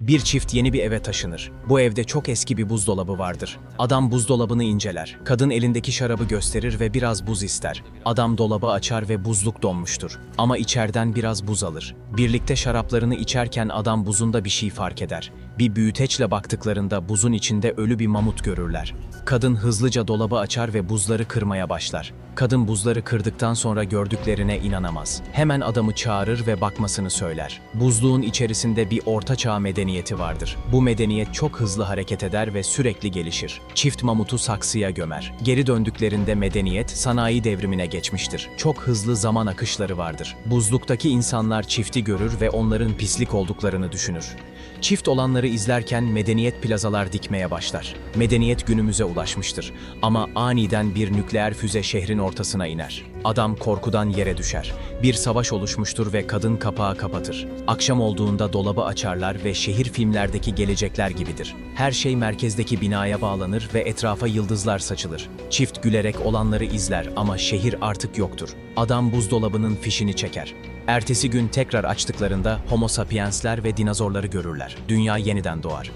Bir çift yeni bir eve taşınır. Bu evde çok eski bir buzdolabı vardır. Adam buzdolabını inceler. Kadın elindeki şarabı gösterir ve biraz buz ister. Adam dolabı açar ve buzluk donmuştur. Ama içeriden biraz buz alır. Birlikte şaraplarını içerken adam buzunda bir şey fark eder. Bir büyüteçle baktıklarında buzun içinde ölü bir mamut görürler. Kadın hızlıca dolabı açar ve buzları kırmaya başlar. Kadın buzları kırdıktan sonra gördüklerine inanamaz. Hemen adamı çağırır ve bakmasını söyler. Buzluğun içerisinde bir orta çağ medeniyeti vardır. Bu medeniyet çok hızlı hareket eder ve sürekli gelişir. Çift mamutu saksıya gömer. Geri döndüklerinde medeniyet sanayi devrimine geçmiştir. Çok hızlı zaman akışları vardır. Buzluktaki insanlar çifti görür ve onların pislik olduklarını düşünür. Çift olanları izlerken medeniyet plazalar dikmeye başlar. Medeniyet günümüze ulaşmıştır. Ama aniden bir nükleer füze şehrin ortasına iner. Adam korkudan yere düşer. Bir savaş oluşmuştur ve kadın kapağı kapatır. Akşam olduğunda dolabı açarlar ve şehir filmlerdeki gelecekler gibidir. Her şey merkezdeki binaya bağlanır ve etrafa yıldızlar saçılır. Çift gülerek olanları izler ama şehir artık yoktur. Adam buzdolabının fişini çeker. Ertesi gün tekrar açtıklarında Homo sapiensler ve dinozorları görürler. Dünya yeniden doğar.